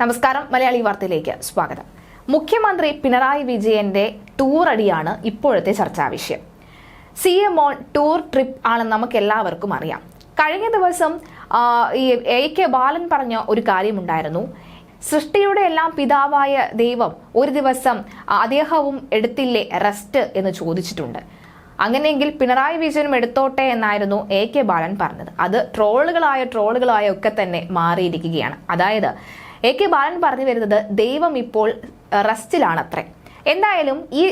നമസ്കാരം മലയാളി വാർത്തയിലേക്ക് സ്വാഗതം. മുഖ്യമന്ത്രി പിണറായി വിജയന്റെ ടൂർ അടിയാണ് ഇപ്പോഴത്തെ ചർച്ചാ വിഷയം. C M on tour trip ആണെന്ന് നമുക്ക് എല്ലാവർക്കും അറിയാം. കഴിഞ്ഞ ദിവസം ഈ എ കെ ബാലൻ പറഞ്ഞ ഒരു കാര്യമുണ്ടായിരുന്നു. സൃഷ്ടിയുടെ എല്ലാം പിതാവായ ദൈവം ഒരു ദിവസം അദ്ദേഹവും എടുത്തില്ലേ റെസ്റ്റ് എന്ന് ചോദിച്ചിട്ടുണ്ട്. അങ്ങനെയെങ്കിൽ പിണറായി വിജയനും എടുത്തോട്ടെ എന്നായിരുന്നു എ കെ ബാലൻ പറഞ്ഞത്. അത് ട്രോളുകളായ ട്രോളുകളായ ഒക്കെ തന്നെ മാറിയിരിക്കുകയാണ്. അതായത് എ കെ ബാലൻ പറഞ്ഞു വരുന്നത് ദൈവം ഇപ്പോൾ റെസ്റ്റിലാണ് അത്രേ എന്തായാലും ഈ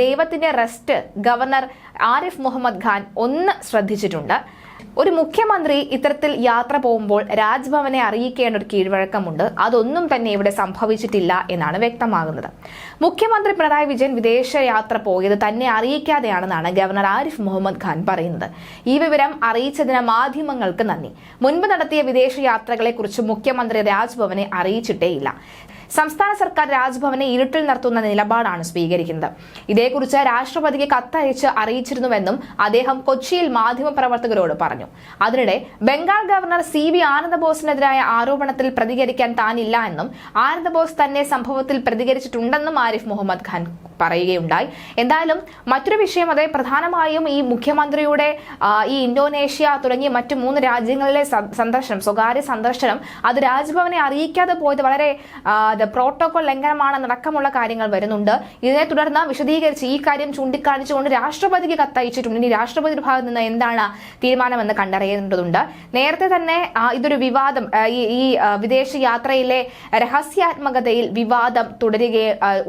ദൈവത്തിന്റെ റെസ്റ്റ് ഗവർണർ ആരിഫ് മുഹമ്മദ് ഖാൻ ഒന്ന് ശ്രദ്ധിച്ചിട്ടുണ്ട്. ഒരു മുഖ്യമന്ത്രി ഇത്തരത്തിൽ യാത്ര പോകുമ്പോൾ രാജ്ഭവനെ അറിയിക്കേണ്ട ഒരു കീഴ്വഴക്കമുണ്ട്. അതൊന്നും തന്നെ ഇവിടെ സംഭവിച്ചിട്ടില്ല എന്നാണ് വ്യക്തമാകുന്നത്. മുഖ്യമന്ത്രി പിണറായി വിജയൻ വിദേശ യാത്ര പോയത് തന്നെ അറിയിക്കാതെയാണെന്നാണ് ഗവർണർ ആരിഫ് മുഹമ്മദ് ഖാൻ പറയുന്നത്. ഈ വിവരം അറിയിച്ചതിന് മാധ്യമങ്ങൾക്ക് നന്ദി. മുൻപ് നടത്തിയ വിദേശ യാത്രകളെക്കുറിച്ച് മുഖ്യമന്ത്രി രാജ്ഭവനെ അറിയിച്ചിട്ടേയില്ല. സംസ്ഥാന സർക്കാർ രാജ്ഭവനെ ഇരുട്ടിൽ നടത്തുന്ന നിലപാടാണ് സ്വീകരിക്കുന്നത്. ഇതേക്കുറിച്ച് രാഷ്ട്രപതിക്ക് കത്തയച്ച് അറിയിച്ചിരുന്നുവെന്നും അദ്ദേഹം കൊച്ചിയിൽ മാധ്യമപ്രവർത്തകരോട് പറഞ്ഞു. അതിനിടെ ബംഗാൾ ഗവർണർ സി വി ആനന്ദബോസിനെതിരായ ആരോപണത്തിൽ പ്രതികരിക്കാൻ താനില്ല എന്നും ആനന്ദബോസ് തന്നെ സംഭവത്തിൽ പ്രതികരിച്ചിട്ടുണ്ടെന്നും ആരിഫ് മുഹമ്മദ് ഖാൻ പറയുകയുണ്ടായി. എന്തായാലും മറ്റൊരു വിഷയം അതെ പ്രധാനമായും ഈ മുഖ്യമന്ത്രിയുടെ ഈ ഇന്തോനേഷ്യ തുടങ്ങിയ മറ്റു മൂന്ന് രാജ്യങ്ങളിലെ സന്ദർശനം സ്വകാര്യ സന്ദർശനം അത് രാജ്ഭവനെ അറിയിക്കാതെ പോയത് വളരെ പ്രോട്ടോകോൾ ലംഘനമാണെന്നടക്കമുള്ള കാര്യങ്ങൾ വരുന്നുണ്ട്. ഇതിനെ തുടർന്ന് വിശദീകരിച്ച് ഈ കാര്യം ചൂണ്ടിക്കാണിച്ചുകൊണ്ട് രാഷ്ട്രപതിക്ക് കത്തയച്ചിട്ടുണ്ട്. ഇനി രാഷ്ട്രപതിയുടെ ഭാഗത്ത് നിന്ന് എന്താണ് തീരുമാനമെന്ന് കണ്ടറിയേണ്ടതുണ്ട്. നേരത്തെ തന്നെ ഇതൊരു വിവാദം ഈ വിദേശ യാത്രയിലെ രഹസ്യാത്മകതയിൽ വിവാദം തുടരുക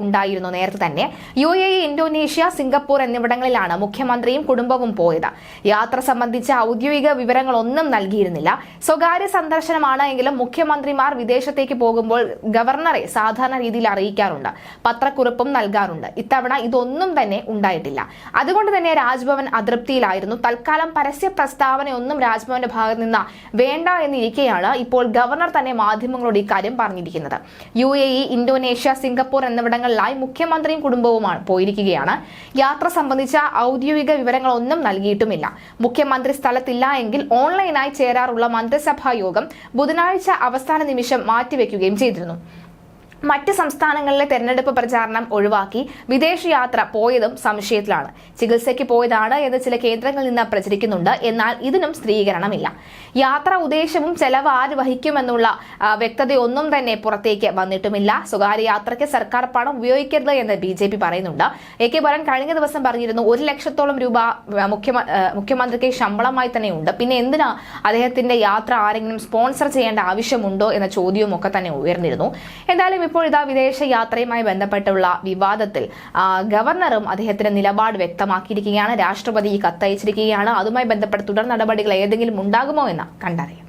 ഉണ്ടായിരുന്നു നേരത്തെ തന്നെ. യു എ ഇന്തോനേഷ്യ സിംഗപ്പൂർ എന്നിവിടങ്ങളിലാണ് മുഖ്യമന്ത്രിയും കുടുംബവും പോയത്. യാത്ര സംബന്ധിച്ച ഔദ്യോഗിക വിവരങ്ങളൊന്നും നൽകിയിരുന്നില്ല. സ്വകാര്യ സന്ദർശനമാണ് എങ്കിലും മുഖ്യമന്ത്രിമാർ വിദേശത്തേക്ക് പോകുമ്പോൾ ഗവർണറെ സാധാരണ രീതിയിൽ അറിയിക്കാറുണ്ട്. പത്രക്കുറിപ്പും നൽകാറുണ്ട്. ഇത്തവണ ഇതൊന്നും തന്നെ ഉണ്ടായിട്ടില്ല. അതുകൊണ്ട് തന്നെ രാജ്ഭവൻ അതൃപ്തിയിലായിരുന്നു. തൽക്കാലം പരസ്യ പ്രസ്താവനയൊന്നും രാജ്ഭവന്റെ ഭാഗത്ത് നിന്ന് വേണ്ട എന്നിരിക്കെയാണ് ഇപ്പോൾ ഗവർണർ തന്നെ മാധ്യമങ്ങളോട് ഇക്കാര്യം പറഞ്ഞിരിക്കുന്നത്. U A E Indonesia Singapore എന്നിവിടങ്ങളിലായി മുഖ്യമന്ത്രിയും കുടുംബവുമാണ് പോയിരിക്കുകയാണ്. യാത്ര സംബന്ധിച്ച ഔദ്യോഗിക വിവരങ്ങളൊന്നും നൽകിയിട്ടുമില്ല. മുഖ്യമന്ത്രി സ്ഥലത്തില്ല എങ്കിൽ ഓൺലൈനായി ചേരാറുള്ള മന്ത്രിസഭാ യോഗം ബുധനാഴ്ച അവസാന നിമിഷം മാറ്റിവെക്കുകയും ചെയ്തിരുന്നു. മറ്റ് സംസ്ഥാനങ്ങളിലെ തെരഞ്ഞെടുപ്പ് പ്രചാരണം ഒഴിവാക്കി വിദേശയാത്ര പോയതും സംശയത്തിലാണ്. ചികിത്സയ്ക്ക് പോയതാണ് എന്ന് ചില കേന്ദ്രങ്ങളിൽ നിന്ന് പ്രചരിക്കുന്നുണ്ട്. എന്നാൽ ഇതിനും സ്ഥിരീകരണമില്ല. യാത്ര ഉദ്ദേശവും ചെലവ് ആര് വഹിക്കുമെന്നുള്ള വ്യക്തതയൊന്നും തന്നെ പുറത്തേക്ക് വന്നിട്ടുമില്ല. സ്വകാര്യ യാത്രയ്ക്ക് സർക്കാർ പണം ഉപയോഗിക്കരുത് എന്ന് ബി ജെ പി പറയുന്നുണ്ട്. എ കെ ബാലൻ കഴിഞ്ഞ ദിവസം പറഞ്ഞിരുന്നു ഒരു ലക്ഷത്തോളം രൂപ മുഖ്യമന്ത്രിക്ക് ശമ്പളമായി തന്നെ ഉണ്ട് പിന്നെ എന്തിനാ അദ്ദേഹത്തിന്റെ യാത്ര ആരെങ്കിലും സ്പോൺസർ ചെയ്യേണ്ട ആവശ്യമുണ്ടോ എന്ന ചോദ്യവും ഒക്കെ തന്നെ ഉയർന്നിരുന്നു. എന്തായാലും ഇപ്പോൾ ഇതാ വിദേശ യാത്രയുമായി ബന്ധപ്പെട്ടുള്ള വിവാദത്തിൽ ഗവർണറും അദ്ദേഹത്തിന്റെ നിലപാട് വ്യക്തമാക്കിയിരിക്കുകയാണ്. രാഷ്ട്രപതി കത്തയച്ചിരിക്കുകയാണ്. അതുമായി ബന്ധപ്പെട്ട തുടർ നടപടികൾ ഏതെങ്കിലും ഉണ്ടാകുമോ എന്ന് കണ്ടറിയാം.